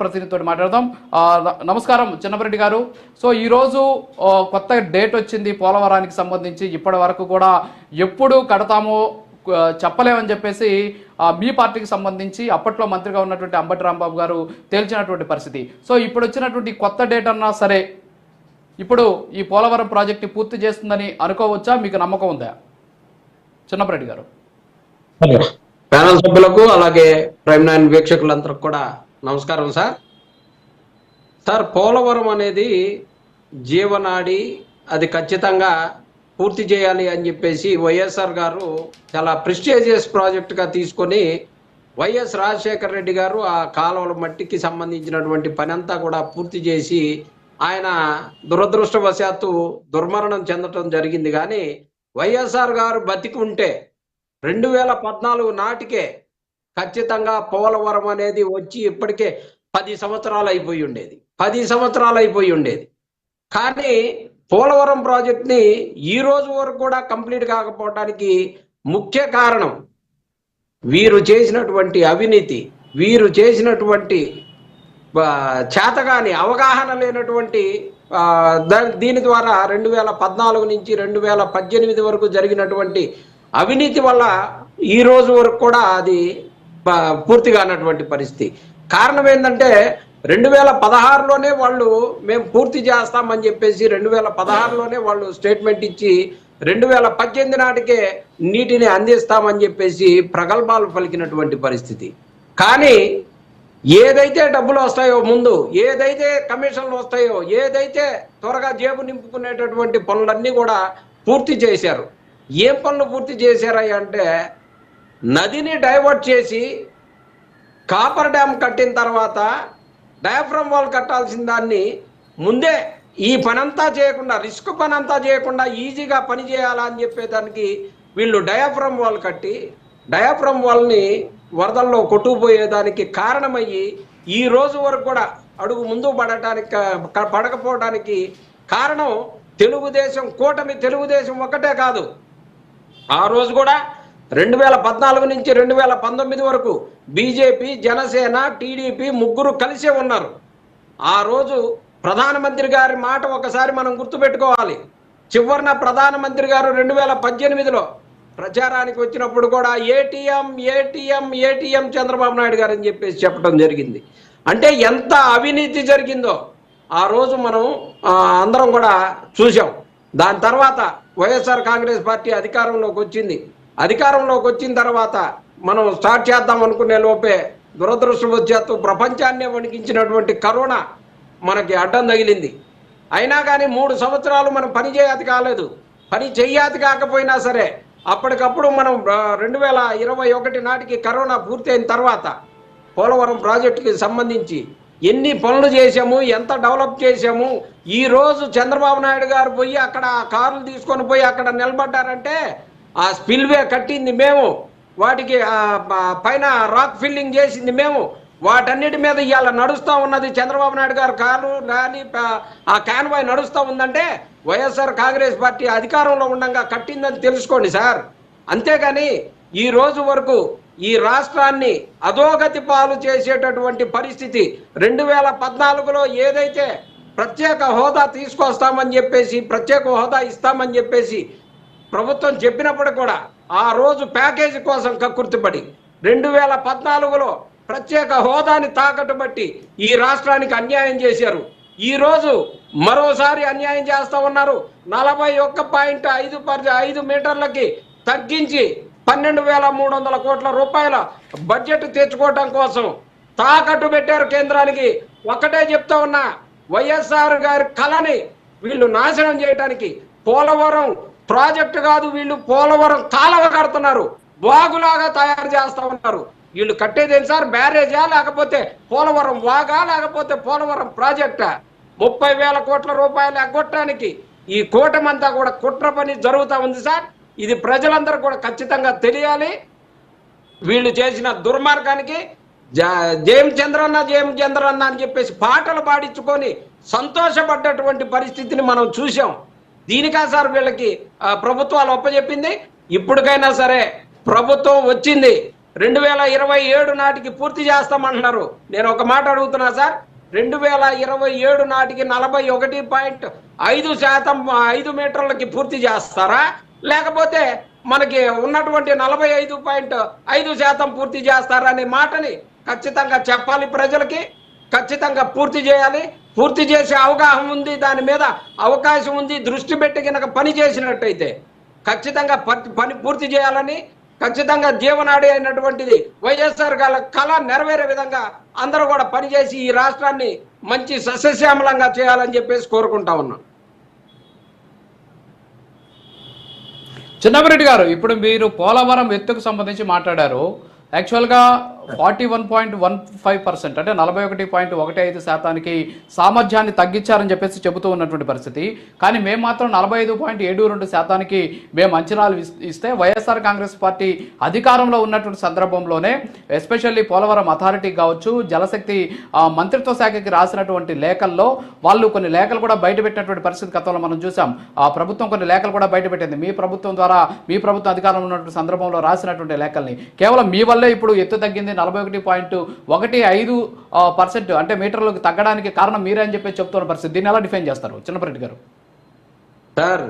ప్రతినిధితో మాట్లాడదాం. నమస్కారం చిన్నపరెడ్డి గారు. సో ఈ రోజు కొత్త డేట్ వచ్చింది పోలవరానికి సంబంధించి. ఇప్పటి వరకు కూడా ఎప్పుడు కడతామో చెప్పలేమని చెప్పేసి మీ పార్టీకి సంబంధించి అప్పట్లో మంత్రిగా ఉన్నటువంటి అంబటి రాంబాబు గారు తేల్చినటువంటి పరిస్థితి. సో ఇప్పుడు వచ్చినటువంటి కొత్త డేట్ అన్నా సరే ఇప్పుడు ఈ పోలవరం ప్రాజెక్ట్ పూర్తి చేస్తుందని అనుకోవచ్చా? మీకు నమ్మకం ఉందా? చిన్నపరెడ్డి గారు. ప్యానల్ సభ్యులకు అలాగే ప్రైమ్ నైన్ వీక్షకులందరికి కూడా నమస్కారం సార్. సార్ పోలవరం అనేది జీవనాడి అది ఖచ్చితంగా పూర్తి చేయాలి అని చెప్పేసి వైఎస్ఆర్ గారు చాలా ప్రిస్టేజియస్ ప్రాజెక్టుగా తీసుకొని వైఎస్ రాజశేఖర రెడ్డి గారు ఆ కాలువల మట్టికి సంబంధించినటువంటి పని అంతా కూడా పూర్తి చేసి ఆయన దురదృష్టవశాత్తు దుర్మరణం చెందటం జరిగింది. కానీ వైఎస్ఆర్ గారు బతికి ఉంటే రెండు వేల పద్నాలుగు నాటికే ఖచ్చితంగా పోలవరం అనేది వచ్చి ఇప్పటికే పది సంవత్సరాలు అయిపోయి ఉండేది. పది సంవత్సరాలు అయిపోయి ఉండేది. కానీ పోలవరం ప్రాజెక్ట్ని ఈ రోజు వరకు కూడా కంప్లీట్ కాకపోవడానికి ముఖ్య కారణం వీరు చేసినటువంటి అవినీతి వీరు చేసినటువంటి చేతగాని అవగాహన లేనటువంటి దా- దీని ద్వారా రెండు వేల పద్నాలుగు నుంచి రెండు వేల పద్దెనిమిది వరకు జరిగినటువంటి అవినీతి వల్ల ఈ రోజు వరకు కూడా అది పూర్తిగా అన్నటువంటి పరిస్థితి. కారణం ఏంటంటే రెండు వేల పదహారులోనే వాళ్ళు మేము పూర్తి చేస్తామని చెప్పేసి రెండు వేల పదహారులోనే వాళ్ళు స్టేట్మెంట్ ఇచ్చి రెండు వేల పద్దెనిమిది నాటికే నీటిని అందిస్తామని చెప్పేసి ప్రగల్భాలు పలికినటువంటి పరిస్థితి. కానీ ఏదైతే డబ్బులు వస్తాయో ముందు ఏదైతే కమిషన్లు వస్తాయో ఏదైతే త్వరగా జేబు నింపుకునేటటువంటి పనులన్నీ కూడా పూర్తి చేశారు. ఏం పనులు పూర్తి చేశారా అంటే నదిని డైవర్ట్ చేసి కాపర్ డ్యామ్ కట్టిన తర్వాత డయాఫ్రమ్ వాల్ కట్టాల్సిన దాన్ని ముందే ఈ పనంతా చేయకుండా రిస్క్ పనంతా చేయకుండా ఈజీగా పని చేయాలా అని చెప్పేదానికి వీళ్ళు డయాఫ్రమ్ వాల్ కట్టి డయాఫ్రమ్ వాల్ని వరదల్లో కొట్టుకుపోయేదానికి కారణమయ్యి ఈ రోజు వరకు కూడా అడుగు ముందు పడటానికి పడకపోవడానికి కారణం తెలుగుదేశం కూటమి తెలుగుదేశం ఒకటే కాదు. ఆ రోజు కూడా రెండు వేల పద్నాలుగు నుంచి రెండు వేల పంతొమ్మిది వరకు బీజేపీ జనసేన టీడీపీ ముగ్గురు కలిసే ఉన్నారు. ఆ రోజు ప్రధానమంత్రి గారి మాట ఒకసారి మనం గుర్తుపెట్టుకోవాలి. చివరిన ప్రధానమంత్రి గారు రెండు వేల పద్దెనిమిదిలో ప్రచారానికి వచ్చినప్పుడు కూడా ATM ATM ATM Chandrababu Naidu garu అని చెప్పేసి చెప్పడం జరిగింది. అంటే ఎంత అవినీతి జరిగిందో ఆ రోజు మనం అందరం కూడా చూసాం దాని తర్వాత వైఎస్ఆర్ కాంగ్రెస్ పార్టీ అధికారంలోకి వచ్చింది. అధికారంలోకి వచ్చిన తర్వాత మనం స్టార్ట్ చేద్దాం అనుకునే లోపే దురదృష్టవశాత్తు ప్రపంచాన్నే వణికించినటువంటి కరోనా మనకి అడ్డం తగిలింది. అయినా కానీ మూడు సంవత్సరాలు మనం పని చేయాది కాలేదు. పని చేయాది కాకపోయినా సరే అప్పటికప్పుడు మనం రెండు వేల ఇరవై ఒకటి నాటికి కరోనా పూర్తయిన తర్వాత పోలవరం ప్రాజెక్టుకి సంబంధించి ఎన్ని పనులు చేశాము ఎంత డెవలప్ చేశాము ఈరోజు చంద్రబాబు నాయుడు గారు పోయి అక్కడ ఆ కార్లు తీసుకొని పోయి అక్కడ నిలబడ్డారంటే ఆ స్పిల్వే కట్టింది మేము. వాటికి పైన రాక్ ఫిల్లింగ్ చేసింది మేము. వాటన్నిటి మీద ఇవాళ నడుస్తూ ఉన్నది చంద్రబాబు నాయుడు గారు కారు కానీ ఆ కాన్వాయ్ నడుస్తూ ఉందంటే వైఎస్ఆర్ కాంగ్రెస్ పార్టీ అధికారంలో ఉండగా కట్టిందని తెలుసుకోండి సార్. అంతేగాని ఈ రోజు వరకు ఈ రాష్ట్రాన్ని అధోగతి పాలు చేసేటటువంటి పరిస్థితి రెండు వేల పద్నాలుగులో ఏదైతే ప్రత్యేక హోదా తీసుకొస్తామని చెప్పేసి ప్రత్యేక హోదా ఇస్తామని చెప్పేసి ప్రభుత్వం చెప్పినప్పుడు కూడా ఆ రోజు ప్యాకేజీ కోసం కక్కుర్తిపడి రెండు వేల పద్నాలుగులో ప్రత్యేక హోదాని తాకట్టు బట్టి ఈ రాష్ట్రానికి అన్యాయం చేశారు. ఈ రోజు మరోసారి అన్యాయం చేస్తూ ఉన్నారు. నలభై ఒక్క పాయింట్ ఐదు పర్ ఐదు మీటర్లకి తగ్గించి పన్నెండు వేల మూడు వందల కోట్ల రూపాయల బడ్జెట్ తెచ్చుకోవటం కోసం తాకట్టు పెట్టారు కేంద్రానికి. ఒకటే చెప్తా ఉన్నా వైఎస్ఆర్ గారి కళని వీళ్ళు నాశనం చేయడానికి పోలవరం ప్రాజెక్ట్ కాదు వీళ్ళు పోలవరం కాలవ కడుతున్నారు. వాగులాగా తయారు చేస్తా ఉన్నారు. వీళ్ళు కట్టేదేం సార్? బ్యారేజా లేకపోతే పోలవరం వాగా లేకపోతే పోలవరం ప్రాజెక్టా? ముప్పై వేల కోట్ల రూపాయలు ఎగ్గొట్టడానికి ఈ కూటమంతా కూడా కుట్ర పని జరుగుతూ ఉంది సార్. ఇది ప్రజలందరూ కూడా ఖచ్చితంగా తెలియాలి. వీళ్ళు చేసిన దుర్మార్గానికి జయం చంద్రన్న జయం చంద్రన్న అని చెప్పేసి పాటలు పాడించుకొని సంతోషపడ్డటువంటి పరిస్థితిని మనం చూసాం దీనికా సార్ వీళ్ళకి ప్రభుత్వాలు ఒప్పజెప్పింది. ఇప్పటికైనా సరే ప్రభుత్వం వచ్చింది. రెండు వేల ఇరవై ఏడు నాటికి పూర్తి చేస్తామంటున్నారు. నేను ఒక మాట అడుగుతున్నా సార్. రెండు వేల ఇరవై ఏడు నాటికి నలభై ఒకటి పాయింట్ ఐదు శాతం ఐదు మీటర్లకి పూర్తి చేస్తారా? లేకపోతే మనకి ఉన్నటువంటి నలభై ఐదు పాయింట్ ఐదు శాతం పూర్తి చేస్తారా అనే మాటని ఖచ్చితంగా చెప్పాలి ప్రజలకి. ఖచ్చితంగా పూర్తి చేయాలి. పూర్తి చేసే అవగాహన ఉంది దాని మీద అవకాశం ఉంది దృష్టి పెట్టి కనుక పని చేసినట్టయితే ఖచ్చితంగా ప- పని పూర్తి చేయాలని ఖచ్చితంగా జీవనాడి అయినటువంటిది వైఎస్ఆర్ గాల కళ నెరవేరే విధంగా అందరూ కూడా పనిచేసి ఈ రాష్ట్రాన్ని మంచి సస్యశ్యామలంగా చేయాలని చెప్పేసి కోరుకుంటా ఉన్నాం చిన్నమరెడ్డి గారు ఇప్పుడు మీరు పోలవరం ఎత్తుకు సంబంధించి మాట్లాడారు. యాక్చువల్గా forty one point one five percent అంటే నలభై ఒకటి పాయింట్ ఒకటి ఐదు శాతానికి సామర్థ్యాన్ని తగ్గించారని చెప్పేసి చెబుతూ ఉన్నటువంటి పరిస్థితి. కానీ మేము మాత్రం నలభై ఐదు పాయింట్ ఏడు రెండు శాతానికి మేము అంచనాలు ఇస్తే వైఎస్ఆర్ కాంగ్రెస్ పార్టీ అధికారంలో ఉన్నటువంటి సందర్భంలోనే ఎస్పెషల్లీ పోలవరం అథారిటీ కావచ్చు జలశక్తి ఆ, మంత్రిత్వ శాఖకి రాసినటువంటి లేఖల్లో వాళ్ళు కొన్ని లేఖలు కూడా బయటపెట్టినటువంటి పరిస్థితి గతంలో మనం చూసాం. ఆ ప్రభుత్వం కొన్ని లేఖలు కూడా బయటపెట్టింది మీ ప్రభుత్వం ద్వారా మీ ప్రభుత్వం అధికారంలో ఉన్నటువంటి సందర్భంలో రాసినటువంటి లేఖల్ని. కేవలం మీ వల్లే ఇప్పుడు ఎత్తు తగ్గింది నలభై ఒకటి పాయింట్ ఒకటి ఐదు పర్సెంట్ అంటే మీటర్లకు తగ్గడానికి కారణం మీరే అని చెప్పి చెప్తున్న పరిస్థితి. దీన్ని ఎలా డిఫైన్ చేస్తారు చిన్నపరెడ్డి గారు? సార్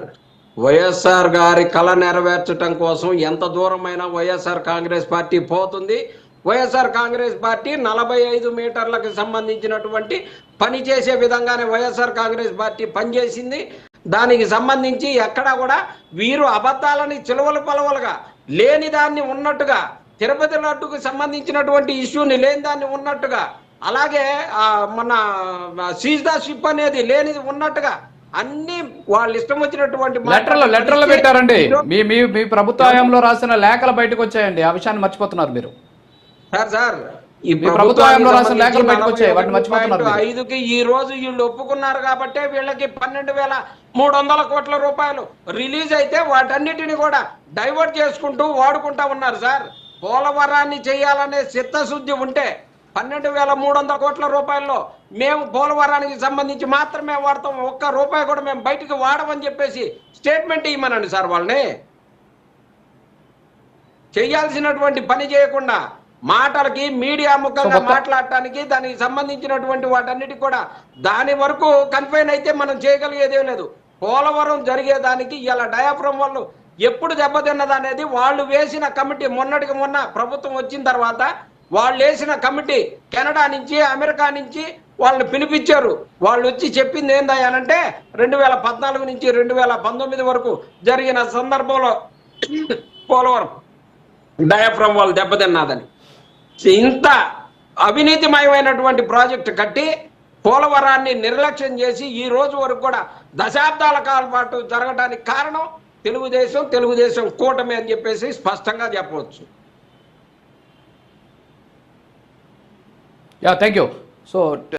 వైఎస్ఆర్ గారి కళ నెరవేర్చడం కోసం ఎంత దూరమైనా వైఎస్ఆర్ కాంగ్రెస్ పార్టీ పోతుంది. వైఎస్ఆర్ కాంగ్రెస్ పార్టీ నలభై ఐదు మీటర్లకు సంబంధించినటువంటి పని చేసే విధంగానే వైఎస్ఆర్ కాంగ్రెస్ పార్టీ పనిచేసింది. దానికి సంబంధించి ఎక్కడా కూడా వీరు అబద్ధాలని చిలువలు పలవలుగా లేని దాన్ని ఉన్నట్టుగా తిరుపతి లడ్డుకు సంబంధించినటువంటి ఇష్యూని లేని దాన్ని ఉన్నట్టుగా అలాగే మన సీజ్ ద షిప్ అనేది లేనిది ఉన్నట్టుగా అన్ని వాళ్ళు ఇష్టం వచ్చినటువంటి లెటర్లు లెటర్లు పెట్టారండి. మీ మీ మీ ప్రభుత్వ హయాంలో రాసిన లేఖలు బయటకు వచ్చాయండి. ఆ విషయాన్ని మర్చిపోతున్నారు మీరు. Sir sir. ఐదుకి ఈ రోజు వీళ్ళు ఒప్పుకున్నారు కాబట్టి వీళ్ళకి పన్నెండు వేల మూడు వందల కోట్ల రూపాయలు రిలీజ్ అయితే వాటన్నిటిని కూడా డైవర్ట్ చేసుకుంటూ వాడుకుంటా ఉన్నారు సార్. పోలవరాన్ని చేయాలనే చిత్తశుద్ధి ఉంటే పన్నెండు వేల మూడు వందల కోట్ల రూపాయల్లో మేము పోలవరానికి సంబంధించి మాత్రమే వాడతాం. ఒక్క రూపాయి కూడా మేము బయటికి వాడమని చెప్పేసి స్టేట్మెంట్ ఇవ్వమనండి సార్ వాళ్ళని. చేయాల్సినటువంటి పని చేయకుండా మాటలకి మీడియా ముఖంగా మాట్లాడటానికి దానికి సంబంధించినటువంటి వాటన్నిటి కూడా దాని వరకు కన్ఫైన్ అయితే మనం చేయగలిగేదే లేదు. పోలవరం జరిగేదానికి ఇలా డయాఫ్రమ్ వాళ్ళు ఎప్పుడు దెబ్బతిన్నది అనేది వాళ్ళు వేసిన కమిటీ మొన్నటికి మొన్న ప్రభుత్వం వచ్చిన తర్వాత వాళ్ళు వేసిన కమిటీ కెనడా నుంచి అమెరికా నుంచి వాళ్ళని పిలిపించారు. వాళ్ళు వచ్చి చెప్పింది ఏందయ్యానంటే రెండు వేల పద్నాలుగు నుంచి రెండు వేల పంతొమ్మిది వరకు జరిగిన సందర్భంలో పోలవరం డయాఫ్రమ్ వాళ్ళు దెబ్బతిన్నదని ఇంత అవినీతిమయమైనటువంటి ప్రాజెక్టు కట్టి పోలవరాన్ని నిర్లక్ష్యం చేసి ఈ రోజు వరకు కూడా దశాబ్దాల కాలం పాటు జరగడానికి కారణం తెలుగుదేశం తెలుగుదేశం కూటమి అని చెప్పేసి స్పష్టంగా చెప్పవచ్చు. Yeah thank you so